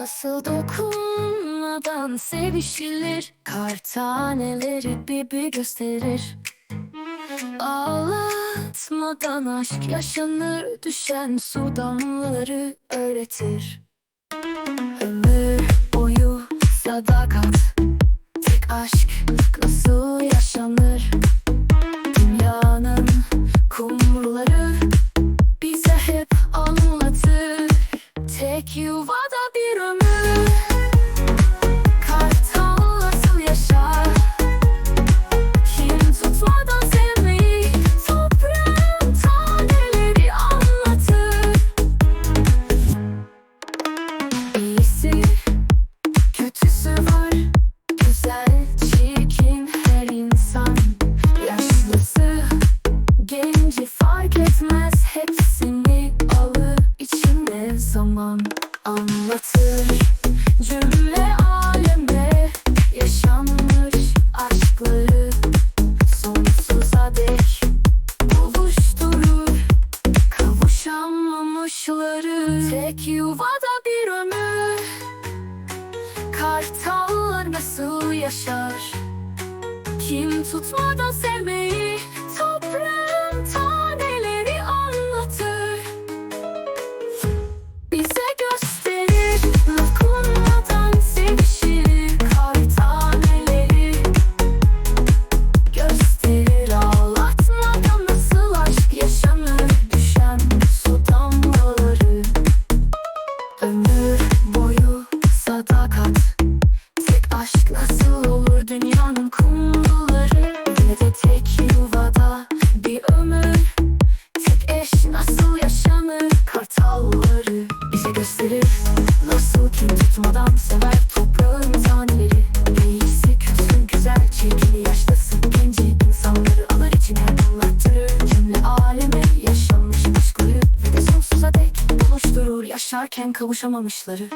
Nasıl dokunmadan sevişilir? Kar taneleri bibi gösterir. Ağlatmadan aşk yaşanır Düşen su damlaları öğretir. Ömür boyu sadakat Tek aşk nasıl yaşanır? Dünyanın kumruları bize hep anlatır. Tek yuvada Genci fark etmez. Hepsini alır içine zaman anlatır. Cümle aleme yaşanmış aşkları sonsuza dek buluşturur. Kavuşamamışları tek yuvada bir ömür. Kartallar nasıl yaşar? Kim tutmadan sevmeyi Toprağın sadakat. Tek aşk nasıl olur dünyanın kumruları? Yine de tek yuvada bir ömür. Tek eş nasıl yaşanır? Kartalları Bize gösterir. Nasıl kim tutmadan sever toprağın taneleri? İyisi kötü güzel çirkini yaşlısı genci. İnsanları alır içine anlattırır Cümle aleme. Yaşanmış aşkları Ve de sonsuza dek buluşturur. Yaşarken kavuşamamışları